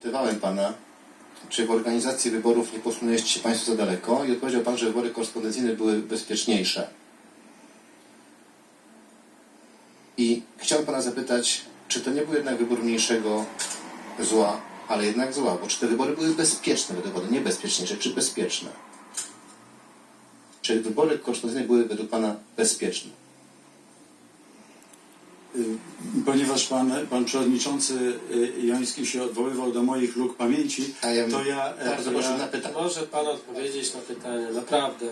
Pytałem pana, czy w organizacji wyborów nie posunęliście się państwo za daleko i odpowiedział pan, że wybory korespondencyjne były bezpieczniejsze. I chciałem pana zapytać, czy to nie był jednak wybór mniejszego zła, ale jednak zła, bo czy te wybory były bezpieczne według pana, nie bezpieczniejsze, czy bezpieczne? Czy wybory korespondencyjne były według pana bezpieczne? Y, Ponieważ pan, pan przewodniczący y, Joński się odwoływał do moich luk pamięci, A ja to ja, e, bardzo proszę ja na pytanie. Może pan odpowiedzieć na pytanie, naprawdę.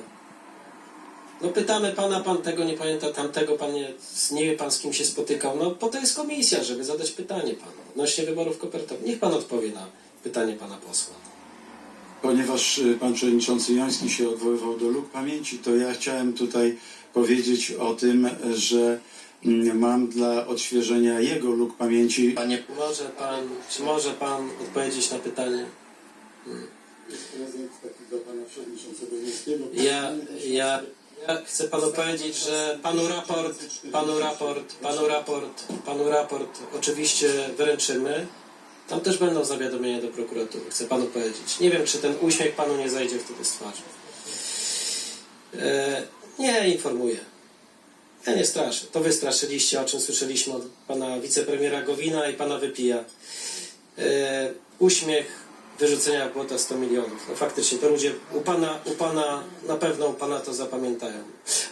No pytamy pana, pan tego nie pamięta, tamtego pan nie, nie wie pan z kim się spotykał. No po to jest komisja, żeby zadać pytanie panu odnośnie wyborów kopertowych. Niech pan odpowie na pytanie pana posła. ponieważ y, pan przewodniczący Joński się odwoływał do luk pamięci, to ja chciałem tutaj powiedzieć o tym, że mam dla odświeżenia jego luk pamięci Panie, Może pan, czy może pan odpowiedzieć na pytanie? Ja, ja, ja chcę panu powiedzieć, że panu raport, panu raport, panu raport, panu raport oczywiście wręczymy. Tam też będą zawiadomienia do prokuratury, chcę panu powiedzieć. Nie wiem, czy ten uśmiech panu nie zajdzie wtedy z twarzy. E, nie, informuję. Ja nie straszę. To wy straszyliście, o czym słyszeliśmy od pana wicepremiera Gowina i pana Wypija. E, uśmiech wyrzucenia błota 100 milionów. No faktycznie, to ludzie u pana, u pana, na pewno u pana to zapamiętają.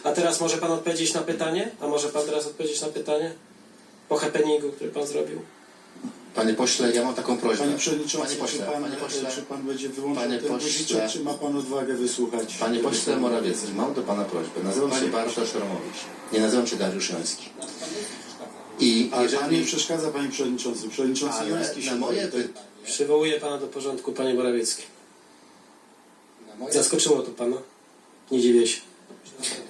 A teraz może pan odpowiedzieć na pytanie? A może pan teraz odpowiedzieć na pytanie? Po happeningu, który pan zrobił? Panie pośle, ja mam taką prośbę. Panie przewodniczący, panie pośle, czy, pan, panie pośle, czy pan będzie Panie ten pośle. guziczek, czy ma pan odwagę wysłuchać? Panie pośle Morawiecki, mam do pana prośbę. Nazywam się Panie Bartosz Romowicz. Nie nazywam się Dariusz Joński. I A pan nie jeżeli... przeszkadza, panie przewodniczący. Przewodniczący Ale Joński się na moje. Przywołuję pana do porządku, panie Morawiecki. moje... Zaskoczyło to pana? Nie dziwię się.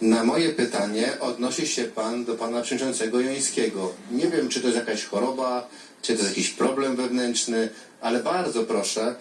Na moje pytanie odnosi się pan do pana przewodniczącego Jońskiego. Nie wiem, czy to jest jakaś choroba, czy to jest jakiś problem wewnętrzny, ale bardzo proszę,